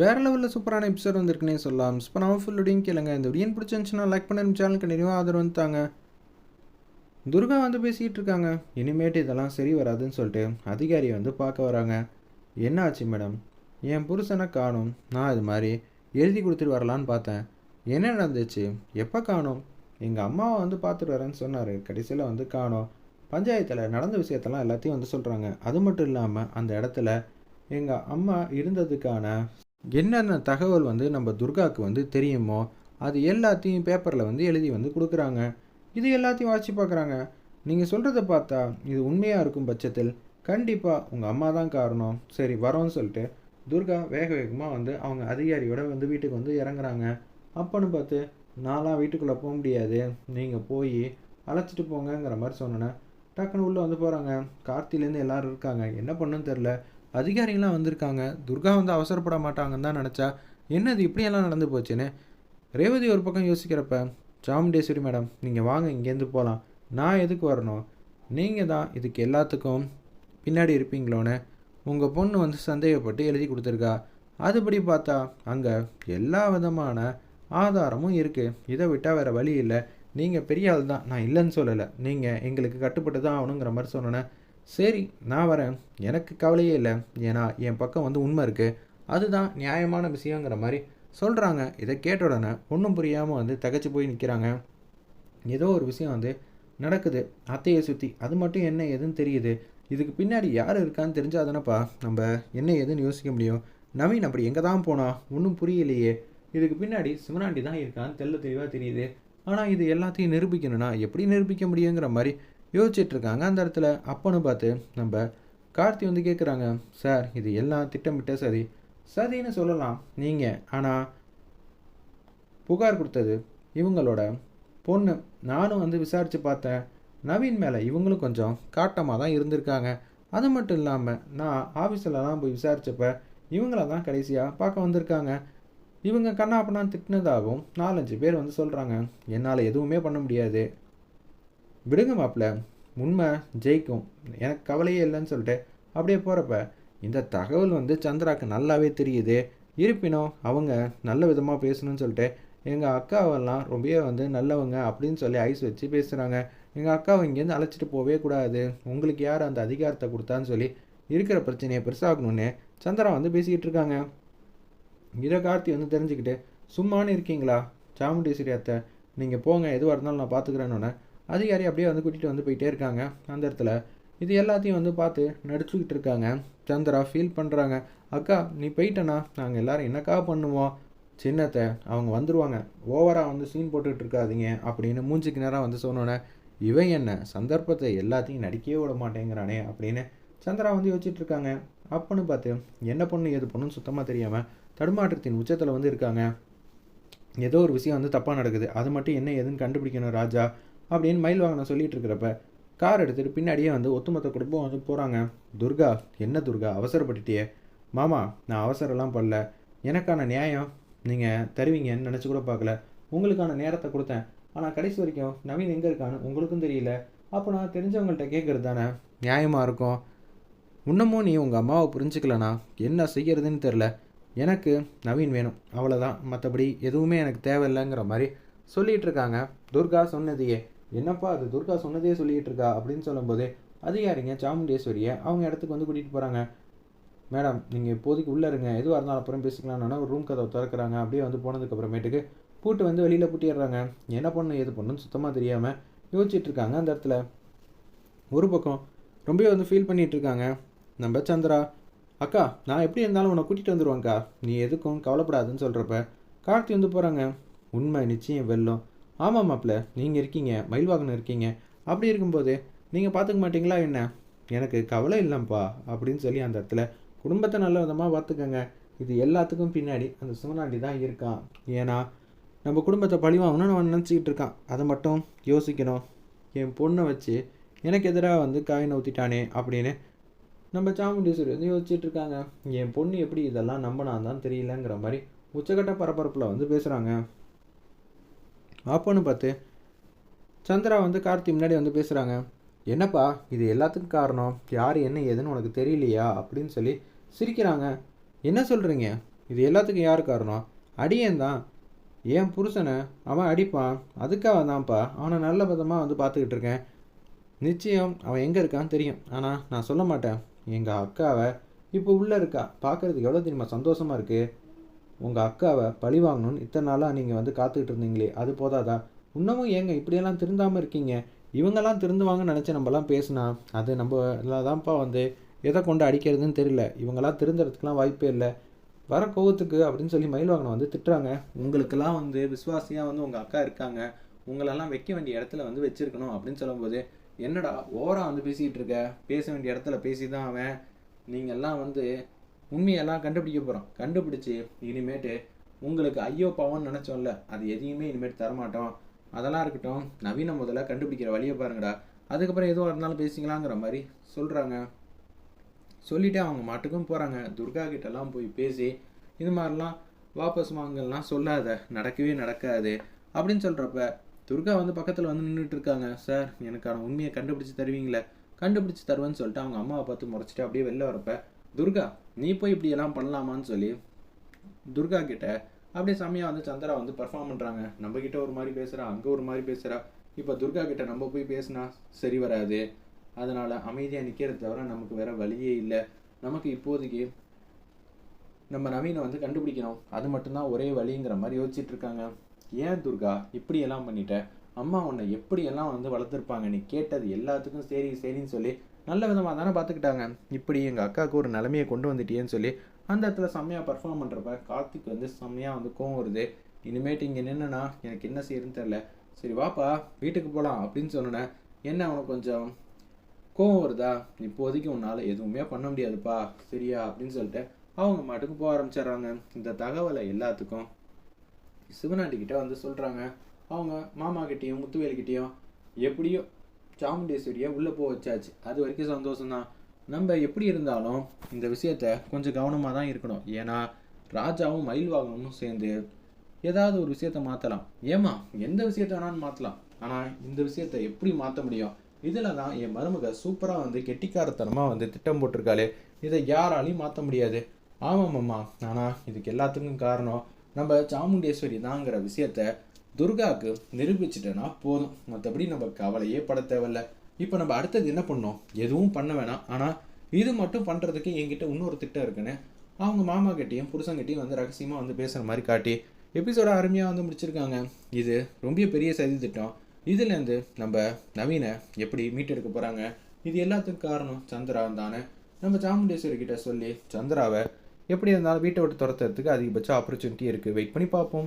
வேறு லெவலில் சூப்பரான எபிசோட் வந்திருக்குன்னே சொல்லலாம். இப்போ ஃபுல் ஃபுல்லுடையும் கேளுங்க. இந்த வீடியோ பிடிச்சிருந்துச்சுன்னா லைக் பண்ண. சேனலுக்கு நிறைவாக ஆதரவு வந்துட்டாங்க. துர்கா வந்து பேசிகிட்டு இருக்காங்க. இனிமேட்டு இதெல்லாம் சரி வராதுன்னு சொல்லிட்டு அதிகாரி வந்து பார்க்க வராங்க. என்ன ஆச்சு மேடம் என் புருஷனை காணும். நான் இது மாதிரி எழுதி கொடுத்துட்டு வரலான்னு பார்த்தேன். என்ன நடந்துச்சு? எப்போ காணும்? எங்கள் அம்மாவை வந்து பார்த்துட்டு வரேன்னு சொன்னார். கடைசியில் வந்து காணோம். பஞ்சாயத்தில் நடந்த விஷயத்தெல்லாம் எல்லாத்தையும் வந்து சொல்கிறாங்க அது மட்டும் இல்லாமல் அந்த இடத்துல எங்கள் அம்மா இருந்ததுக்கான என்னென்ன தகவல் வந்து நம்ம துர்காவுக்கு வந்து தெரியுமோ அது எல்லாத்தையும் பேப்பரில் வந்து எழுதி வந்து கொடுக்குறாங்க. இது எல்லாத்தையும் வாசி பார்க்குறாங்க. நீங்கள் சொல்கிறத பார்த்தா இது உண்மையாக இருக்கும் பட்சத்தில் கண்டிப்பாக உங்கள் அம்மா தான் காரணம். சரி வரோன்னு சொல்லிட்டு துர்கா வேக வேகமாக வந்து அவங்க அதிகாரியோட வந்து வீட்டுக்கு வந்து இறங்குறாங்க. அப்போன்னு பார்த்து நான்லாம் வீட்டுக்குள்ளே போக முடியாது. நீங்கள் போய் அழைச்சிட்டு போங்கங்கிற மாதிரி சொன்னேன் டக்குன்னு உள்ளே வந்து போகிறாங்க கார்த்திலேருந்து எல்லோரும் இருக்காங்க. என்ன பண்ணுன்னு தெரில அதிகாரிகள்லாம் வந்திருக்காங்க. துர்கா வந்து அவசரப்பட மாட்டாங்கன்னு தான் நினச்சா என்னது இப்படியெல்லாம் நடந்து போச்சுன்னு? ரேவதி ஒரு பக்கம் யோசிக்கிறப்ப சாமுண்டேஸ்வரி மேடம் நீங்கள் வாங்க இங்கேருந்து போகலாம் நான் எதுக்கு வரணும்? நீங்கள் தான் இதுக்கு எல்லாத்துக்கும் பின்னாடி இருப்பீங்களோன்னு. உங்கள் பொண்ணு வந்து சந்தேகப்பட்டு எழுதி கொடுத்துருக்கா. அதுபடி பார்த்தா அங்கே எல்லா விதமான ஆதாரமும் இருக்குது இதை விட்டால் வேறு வழி இல்லை. நீங்கள் பெரிய ஆள் தான் நான் இல்லைன்னு சொல்லலை. நீங்கள் எங்களுக்கு கட்டுப்பட்டு தான் ஆகணுங்கிற மாதிரி சொன்னேன். சரி நான் வரேன். எனக்கு கவலையே இல்லை. ஏன்னா என் பக்கம் வந்து உண்மை இருக்குது அதுதான் நியாயமான விஷயங்கிற மாதிரி சொல்கிறாங்க இதை கேட்ட உடனே ஒன்றும் புரியாமல் வந்து தகச்சு போய் நிற்கிறாங்க ஏதோ ஒரு விஷயம் வந்து நடக்குது. அத்தையை சுற்றி அது மட்டும் என்ன ஏதுன்னு தெரியுது. இதுக்கு பின்னாடி யார் இருக்கான்னு தெரிஞ்சால் தானேப்பா. நம்ம என்ன ஏதுன்னு யோசிக்க முடியும். நவீன் அப்படி எங்கே தான் போனா? ஒன்றும் புரியலையே. இதுக்கு பின்னாடி சிவனாண்டி தான் இருக்கான்னு தெல்ல தெளிவாக தெரியுது. ஆனால் இது எல்லாத்தையும் நிரூபிக்கணும்னா எப்படி நிரூபிக்க முடியுங்கிற மாதிரி யோசிச்சுட்டு இருக்காங்க அந்த இடத்துல. அப்பன்னு பார்த்து நம்ம கார்த்தி வந்து கேட்குறாங்க சார் இது எல்லாம் திட்டமிட்ட சரி? சதின்னு சொல்லலாம் நீங்கள் ஆனால் புகார் கொடுத்தது இவங்களோட பொண்ணு. நானும் வந்து விசாரித்து பார்த்தேன். நவீன் மேலே இவங்களும் கொஞ்சம் காட்டமாக தான் இருந்திருக்காங்க. அது மட்டும் இல்லாமல் நான் ஆஃபீஸில் தான் போய் விசாரித்தப்ப இவங்கள தான் கடைசியாக பார்க்க வந்திருக்காங்க. இவங்க கண்ணாப்பண்ணா திட்டினதாகவும் நாலஞ்சு பேர் வந்து சொல்கிறாங்க என்னால் எதுவுமே பண்ண முடியாது. விடுங்க மாப்பிள்ள உண்மை ஜெயிக்கும். எனக்கு கவலையே இல்லைன்னு சொல்லிட்டு அப்படியே போகிறப்ப இந்த தகவல் வந்து சந்திராவுக்கு நல்லாவே தெரியுது. இருப்பினும் அவங்க நல்ல விதமாக பேசணும்னு சொல்லிட்டு எங்கள் அக்காவெல்லாம் ரொம்பவே வந்து நல்லவங்க அப்படின்னு சொல்லி ஐஸ் வச்சு பேசுகிறாங்க எங்கள் அக்காவை இங்கேருந்து அழைச்சிட்டு போகவே கூடாது. உங்களுக்கு யார் அந்த அதிகாரத்தை கொடுத்தான்னு சொல்லி இருக்கிற பிரச்சனையை பெருசாகணும்னு சந்திரா வந்து பேசிக்கிட்டு இருக்காங்க. இதை கார்த்தி வந்து தெரிஞ்சுக்கிட்டு சும்மானு இருக்கீங்களா? சாமுண்டீஸ்வரி அத்தை நீங்கள் போங்க எதுவாக இருந்தாலும் நான் பார்த்துக்கிறேன்னு அதிகாரி அப்படியே வந்து கூட்டிகிட்டு வந்து போயிட்டே இருக்காங்க அந்த இடத்துல. இது எல்லாத்தையும் வந்து பார்த்து நடிச்சுக்கிட்டு இருக்காங்க. சந்திரா ஃபீல் பண்ணுறாங்க அக்கா நீ போயிட்டனா? நாங்கள் எல்லோரும் என்னக்கா பண்ணுவோம்? சின்னத்தை அவங்க வந்துடுவாங்க ஓவராக வந்து சீன் போட்டுக்கிட்டு இருக்காதீங்க அப்படின்னு மூஞ்சிக்கு நேரம் வந்து சொன்னோன்னே இவன் என்ன? சந்தர்ப்பத்தை எல்லாத்தையும் நடிக்கவே விட மாட்டேங்கிறானே அப்படின்னு சந்திரா வந்து யோசிச்சுட்டு இருக்காங்க. அப்பன்னு பார்த்து என்ன பொண்ணு? எது பொண்ணுன்னு சுத்தமாக தெரியாமல் தடுமாற்றத்தின் உச்சத்தில் வந்து இருக்காங்க. ஏதோ ஒரு விஷயம் வந்து தப்பாக நடக்குது. அது மட்டும் என்ன ஏதுன்னு கண்டுபிடிக்கணும் ராஜா. அப்படின்னு மயில் வாங்கின சொல்லிட்டு இருக்கிறப்ப கார் எடுத்துகிட்டு பின்னாடியே வந்து ஒத்துமொத்த குடும்பம் வந்து போகிறாங்க துர்கா என்ன துர்கா அவசரப்பட்டுட்டியே? மாமா நான் அவசரம்லாம் பண்ணல எனக்கான நியாயம் நீங்கள் தருவீங்கன்னு நினச்சி கூட பார்க்கல. உங்களுக்கான நேரத்தை கொடுத்தேன். ஆனால் கடைசி வரைக்கும் நவீன் எங்கே இருக்கான்னு உங்களுக்கும் தெரியல. அப்போ நான் தெரிஞ்சவங்கள்ட்ட கேட்குறது தானே? நியாயமாக இருக்கும். இன்னமும் நீ உங்கள் அம்மாவை புரிஞ்சுக்கலனா என்ன செய்கிறதுன்னு தெரில எனக்கு நவீன் வேணும். அவ்வளோதான் மற்றபடி எதுவுமே எனக்கு தேவையில்லைங்கிற மாதிரி சொல்லிகிட்டு இருக்காங்க. துர்கா சொன்னதையே என்னப்பா அது துர்கா சொன்னதே சொல்லிகிட்டு இருக்கா அப்படின்னு சொல்லும்போதே அதிகாரிங்க சாமுண்டேஸ்வரியை. அவங்க இடத்துக்கு வந்து கூட்டிகிட்டு போகிறாங்க மேடம் நீங்கள் இப்போதைக்கு உள்ளே இருங்க. எதுவாக இருந்தாலும் அப்புறம் பேசிக்கலாம்னா ஒரு ரூம் கதவை திறக்கிறாங்க. அப்படியே வந்து போனதுக்கப்புறமேட்டுக்கு பூட்டு வந்து வெளியில் பூட்டிடுறாங்க. என்ன பண்ணணும் எது பண்ணணும்னு சுத்தமாக தெரியாமல் யோசிச்சுட்டு இருக்காங்க அந்த இடத்துல. ஒரு பக்கம் ரொம்பவே வந்து ஃபீல் பண்ணிகிட்டு இருக்காங்க. நம்ம சந்திரா அக்கா நான் எப்படி இருந்தாலும் உன்னை கூட்டிகிட்டு வந்துடுவேங்க்கா நீ எதுக்கும் கவலைப்படாதுன்னு சொல்கிறப்ப கார்த்தி வந்து போகிறாங்க உண்மை நிச்சயம் வெல்லும் ஆமாம் மாப்பிள்ள நீங்கள் இருக்கீங்க மயில்வாகனம் இருக்கீங்க. அப்படி இருக்கும்போது நீங்கள் பார்த்துக்க மாட்டிங்களா என்ன? எனக்கு கவலை இல்லைப்பா அப்படின்னு சொல்லி அந்த இடத்துல குடும்பத்தை நல்ல விதமாக பார்த்துக்கோங்க. இது எல்லாத்துக்கும் பின்னாடி அந்த சிவனாண்டி தான் இருக்கான் ஏன்னா நம்ம குடும்பத்தை பழிவாங்கணும்னு அவன் நினச்சிக்கிட்டு இருக்கான். அதை மட்டும் யோசிக்கணும். என் பொண்ணை வச்சு எனக்கு எதிராக வந்து காயினை ஊற்றிட்டானே அப்படின்னு நம்ம சாமுண்டீஸ்வரி வந்து யோசிச்சுட்டு இருக்காங்க. என் பொண்ணு எப்படி இதெல்லாம் நம்பினான் தான் தெரியலங்கிற மாதிரி உச்சக்கட்ட பரபரப்பில் வந்து பேசுகிறாங்க அப்போன்னு பார்த்து. சந்திரா வந்து கார்த்தி முன்னாடி வந்து பேசுகிறாங்க என்னப்பா இது எல்லாத்துக்கும் காரணம். யார் என்ன ஏதுன்னு உனக்கு தெரியலையா? அப்படின்னு சொல்லி சிரிக்கிறாங்க. என்ன சொல்கிறீங்க இது எல்லாத்துக்கும் யார் காரணம்? அடியேன் தான். ஏன் புருஷனை? அவன் அடிப்பான். அதுக்காக தான்ப்பா. அவனை நல்ல விதமாக வந்து பார்த்துக்கிட்டு இருக்கேன். நிச்சயம் அவன் எங்கே இருக்கான்னு தெரியும். ஆனால் நான் சொல்ல மாட்டேன். எங்கள் அக்காவை இப்போ உள்ளே இருக்கா. பார்க்குறதுக்கு எவ்வளோ தெரியுமா? சந்தோஷமாக இருக்குது உங்கள் அக்காவை பழி வாங்கணும்னு இத்தனை நாளாக நீங்கள் வந்து காத்துக்கிட்டு இருந்தீங்களே அது போதாதா? இன்னமும் ஏங்க இப்படியெல்லாம் திருந்தாமல் இருக்கீங்க? இவங்கெல்லாம் திருந்துவாங்கன்னு நினச்சி நம்மலாம் பேசினா அது நம்ம தான்ப்பா வந்து எதை கொண்டு அடிக்கிறதுன்னு தெரியல. இவங்கெல்லாம் திருந்துறதுக்கெலாம் வாய்ப்பே இல்லை. வர கோவத்துக்கு அப்படின்னு சொல்லி மயில்வாகனம் வந்து திட்டுறாங்க. உங்களுக்கெல்லாம் வந்து விசுவாசியாக வந்து உங்கள் அக்கா இருக்காங்க. உங்களெல்லாம் வைக்க வேண்டிய இடத்துல வந்து வச்சுருக்கணும் அப்படின்னு சொல்லும்போது என்னடா ஓவராக வந்து பேசிக்கிட்டு இருக்க? பேச வேண்டிய இடத்துல பேசி தான் அவன். நீங்கள்லாம் வந்து உண்மையெல்லாம் கண்டுபிடிக்க போகிறோம் கண்டுபிடிச்சி இனிமேட்டு உங்களுக்கு ஐயோ பாவம்னு நினச்சோம்ல அது எதையுமே இனிமேட்டு தரமாட்டோம். அதெல்லாம் இருக்கட்டும் நவீன முதல்ல கண்டுபிடிக்கிற வழியை பாருங்கடா. அதுக்கப்புறம் எதுவாக இருந்தாலும் பேசிக்கலாங்கிற மாதிரி சொல்கிறாங்க சொல்லிவிட்டு அவங்க மாட்டுக்கும் போகிறாங்க துர்கா கிட்டலாம் போய் பேசி இது மாதிரிலாம் வாபஸ் வாங்கலாம் சொல்லாத நடக்கவே நடக்காது அப்படின்னு சொல்கிறப்ப துர்கா வந்து பக்கத்தில் வந்து நின்றுட்டு இருக்காங்க. சார் எனக்கான உண்மையை கண்டுபிடிச்சி தருவீங்களே? கண்டுபிடிச்சி தருவேன்னு சொல்லிட்டு அவங்க அம்மாவை பார்த்து முறைச்சிட்டு அப்படியே வெளில வரப்ப துர்கா நீ போய் இப்படி எல்லாம் பண்ணலாமான்னு சொல்லி துர்கா கிட்ட அப்படியே செம்மையாக வந்து சந்திரா வந்து பர்ஃபார்ம் பண்ணுறாங்க நம்ம கிட்ட ஒரு மாதிரி பேசுகிறா அங்கே ஒரு மாதிரி பேசுகிறா இப்போ துர்கா கிட்ட நம்ம போய் பேசினா சரி வராது. அதனால் அமைதியாக நிற்கிறத தவிர நமக்கு வேற வழியே இல்லை. நமக்கு இப்போதைக்கு நம்ம நவீனை வந்து கண்டுபிடிக்கணும். அது மட்டும்தான் ஒரே வழிங்கிற மாதிரி யோசிச்சுட்டு இருக்காங்க. ஏன் துர்கா இப்படியெல்லாம் பண்ணிட்ட? அம்மா உன்னை எப்படியெல்லாம் வந்து வளர்த்துருப்பாங்க? நீ கேட்டது எல்லாத்துக்கும் சரி சரின்னு சொல்லி நல்ல விதமாக தானே பார்த்துக்கிட்டாங்க இப்படி எங்கள் அக்காவுக்கு ஒரு நிலைமையை கொண்டு வந்துட்டியேன்னு சொல்லி அந்த இடத்துல செம்மையாக பர்ஃபார்ம் பண்ணுறப்ப கார்த்திக் வந்து செம்மையாக வந்து கோவம் வருது. இனிமேட்டு இங்கே நின்றுனா எனக்கு என்ன செய்யறதுன்னு தெரில சரி வாப்பா வீட்டுக்கு போகலாம் அப்படின்னு சொன்னேன் என்ன அவனுக்கு கொஞ்சம் கோவம் வருதா? இப்போதைக்கு உன்னால் எதுவுமே பண்ண முடியாதுப்பா சரியா? அப்படின்னு சொல்லிட்டு அவங்க மாட்டுக்கு போக ஆரம்பிச்சிடுறாங்க. இந்த தகவலை எல்லாத்துக்கும் சிவனாண்டிக்கிட்ட வந்து சொல்கிறாங்க அவங்க மாமா கிட்டேயும் முத்துவேலுக்கிட்டேயும் எப்படியோ சாமுண்டேஸ்வரியை உள்ளே போக வச்சாச்சு. அது வரைக்கும் சந்தோஷம்தான். நம்ம எப்படி இருந்தாலும் இந்த விஷயத்த கொஞ்சம் கவனமாக தான் இருக்கணும். ஏன்னா ராஜாவும் மயில் வாகனமும் சேர்ந்து ஏதாவது ஒரு விஷயத்த மாற்றலாம் ஏமா எந்த விஷயத்த வேணாலும் மாற்றலாம் ஆனால் இந்த விஷயத்த எப்படி மாற்ற முடியும்? இதில் தான் என் மருமக சூப்பராக வந்து கெட்டிக்காரத்தனமாக வந்து திட்டம் போட்டிருக்காளே. இதை யாராலையும் மாற்ற முடியாது. ஆமாம் அம்மா. ஆனால் இதுக்கு எல்லாத்துக்கும் காரணம் நம்ம சாமுண்டேஸ்வரி தாங்கிற விஷயத்த துர்காவுக்கு நிரூபிச்சிட்டேன்னா போதும். மற்றபடி நம்ம கவலையே பட தேவையில்ல. இப்போ நம்ம அடுத்தது என்ன பண்ணோம்? எதுவும் பண்ண வேணாம். ஆனால் இது மட்டும் பண்ணுறதுக்கு என்கிட்ட இன்னொரு திட்டம் இருக்குன்னு அவங்க மாமா கிட்டேயும் புருஷங்கிட்டையும் வந்து ரகசியமாக வந்து பேசுகிற மாதிரி காட்டி எபிசோட அருமையாக வந்து முடிச்சிருக்காங்க. இது ரொம்ப பெரிய சதி திட்டம். இதுலேருந்து நம்ம நவீனை எப்படி மீட்டெடுக்க போகிறாங்க இது எல்லாத்துக்கும் காரணம் சந்திரா தானே. நம்ம சாமுண்டேஸ்வரி கிட்ட சொல்லி சந்திராவை எப்படி இருந்தாலும் வீட்டை விட்டு துரத்துறதுக்கு அதிகபட்ச ஆப்பர்ச்சுனிட்டி இருக்குது வெயிட் பண்ணி பார்ப்போம்.